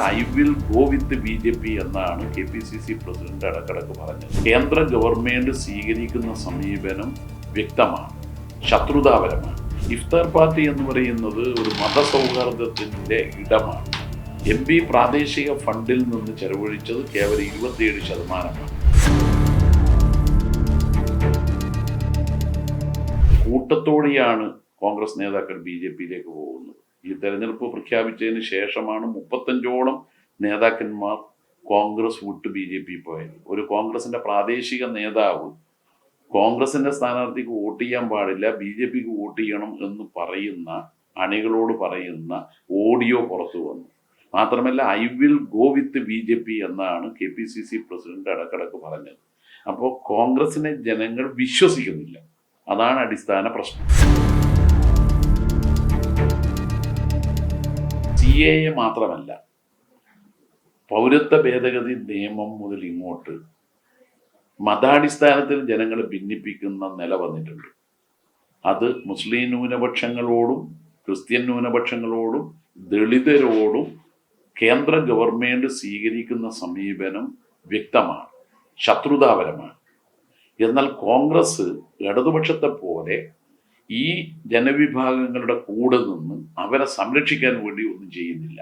I will go with B J P എന്നാണ് K P C C president ഇടക്കിടക്ക് പറഞ്ഞത്. കേന്ദ്ര ഗവൺമെന്റ് സ്വീകരിക്കുന്ന സമീപനം വ്യക്തമാണ് ശത്രുതാപരമാണ്. ഇഫ്താർ പാർട്ടി എന്ന് പറയുന്നത് ഒരു മതസൗഹാർദ്ദത്തിന്റെ ഇടമാണ്. എം പി പ്രാദേശിക ഫണ്ടിൽ നിന്ന് ചെലവഴിച്ചത് കേവലം ഇരുപത്തിയേഴ് ശതമാനമാണ്. കൂട്ടത്തോടെയാണ് കോൺഗ്രസ് നേതാക്കൾ ബി ജെ പിയിലേക്ക് പോകുന്നത്. ഈ തെരഞ്ഞെടുപ്പ് പ്രഖ്യാപിച്ചതിന് ശേഷമാണ് മുപ്പത്തഞ്ചോളം നേതാക്കന്മാർ കോൺഗ്രസ് വിട്ട് ബി ജെ പി പോയത്. ഒരു കോൺഗ്രസിന്റെ പ്രാദേശിക നേതാവ് കോൺഗ്രസിന്റെ സ്ഥാനാർത്ഥിക്ക് വോട്ട് ചെയ്യാൻ പാടില്ല ബി ജെ പിക്ക് വോട്ട് ചെയ്യണം എന്ന് പറയുന്ന അണികളോട് പറയുന്ന ഓഡിയോ പുറത്തു വന്നു. മാത്രമല്ല I will go with B J P എന്നാണ് K P C C president ഇടക്കിടക്ക് പറഞ്ഞത്. അപ്പോൾ കോൺഗ്രസിനെ ജനങ്ങൾ വിശ്വസിക്കുന്നില്ല. അതാണ് അടിസ്ഥാന പ്രശ്നം. സി മാത്രമല്ല പൗരത്വ ഭേദഗതി നിയമം മുതൽ ഇങ്ങോട്ട് മതാടിസ്ഥാനത്തിൽ ജനങ്ങളെ ഭിന്നിപ്പിക്കുന്ന നില വന്നിട്ടുണ്ട്. അത് മുസ്ലിം ന്യൂനപക്ഷങ്ങളോടും ക്രിസ്ത്യൻ ന്യൂനപക്ഷങ്ങളോടും ദളിതരോടും കേന്ദ്ര ഗവൺമെന്റ് സ്വീകരിക്കുന്ന സമീപനം വ്യക്തമാണ് ശത്രുതാപരമാണ് എന്നാൽ കോൺഗ്രസ് ഇടതുപക്ഷത്തെ പോലെ ഈ ജനവിഭാഗങ്ങളുടെ കൂടെ നിന്ന് അവരെ സംരക്ഷിക്കാൻ വേണ്ടി ഒന്നും ചെയ്യുന്നില്ല.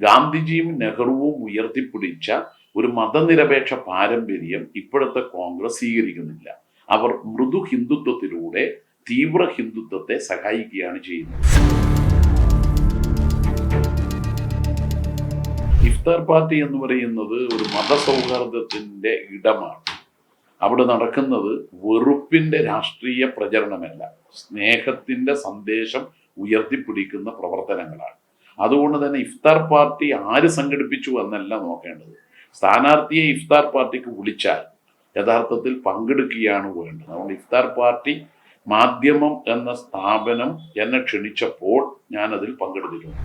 ഗാന്ധിജിയും നെഹ്റുവും ഉയർത്തിപ്പിടിച്ച ഒരു മതനിരപേക്ഷ പാരമ്പര്യം ഇപ്പോഴത്തെ കോൺഗ്രസ് സ്വീകരിക്കുന്നില്ല. അവർ മൃദു ഹിന്ദുത്വത്തിലൂടെ തീവ്ര ഹിന്ദുത്വത്തെ സഹായിക്കുകയാണ് ചെയ്യുന്നത്. ഇഫ്താർ പാർട്ടി എന്ന് പറയുന്നത് ഒരു മതസൗഹാർദ്ദത്തിന്റെ ഇടമാണ്. അവിടെ നടക്കുന്നത് വെറുപ്പിന്റെ രാഷ്ട്രീയ പ്രചരണമല്ല. സ്നേഹത്തിന്റെ സന്ദേശം ഉയർത്തിപ്പിടിക്കുന്ന പ്രവർത്തനങ്ങളാണ്. അതുകൊണ്ട് തന്നെ ഇഫ്താർ പാർട്ടി ആര് സംഘടിപ്പിച്ചു എന്നല്ല നോക്കേണ്ടത്. സ്ഥാനാർത്ഥിയെ ഇഫ്താർ പാർട്ടിക്ക് വിളിച്ചാൽ യഥാർത്ഥത്തിൽ പങ്കെടുക്കുകയാണ് വേണ്ടത്. അതുകൊണ്ട് ഇഫ്താർ പാർട്ടി മാധ്യമം എന്ന സ്ഥാപനം എന്നെ ക്ഷണിച്ചപ്പോൾ ഞാൻ അതിൽ പങ്കെടുത്തിട്ടുണ്ട്.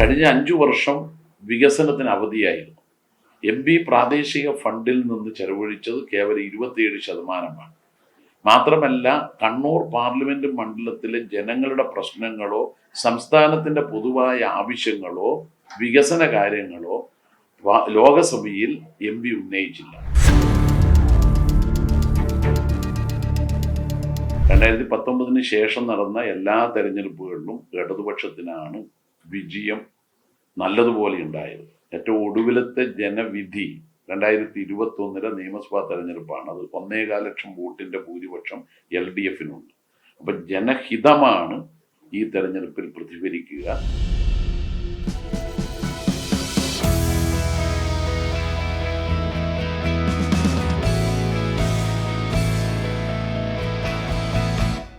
കഴിഞ്ഞ അഞ്ചു വർഷം വികസനത്തിന് അവധിയായിരുന്നു. എം പി പ്രാദേശിക ഫണ്ടിൽ നിന്ന് ചെലവഴിച്ചത് കേവലം ഇരുപത്തിയേഴ് ശതമാനമാണ്. മാത്രമല്ല കണ്ണൂർ പാർലമെന്റ് മണ്ഡലത്തിലെ ജനങ്ങളുടെ പ്രശ്നങ്ങളോ സംസ്ഥാനത്തിന്റെ പൊതുവായ ആവശ്യങ്ങളോ വികസന കാര്യങ്ങളോ ലോകസഭയിൽ എം പി ഉന്നയിച്ചില്ല. രണ്ടായിരത്തി പത്തൊമ്പതിന് ശേഷം നടന്ന എല്ലാ തെരഞ്ഞെടുപ്പുകളിലും ഇടതുപക്ഷത്തിനാണ് വിജയം നല്ലതുപോലെ ഉണ്ടായത്. ഏറ്റവും ഒടുവിലത്തെ ജനവിധി രണ്ടായിരത്തി ഇരുപത്തി ഒന്നിലെ നിയമസഭാ തെരഞ്ഞെടുപ്പാണ്. അത് ഒന്നേകാൽ ലക്ഷം വോട്ടിന്റെ ഭൂരിപക്ഷം എൽ ഡി എഫിനുണ്ട്. അപ്പൊ ജനഹിതമാണ് ഈ തെരഞ്ഞെടുപ്പിൽ പ്രതിഫലിക്കുക.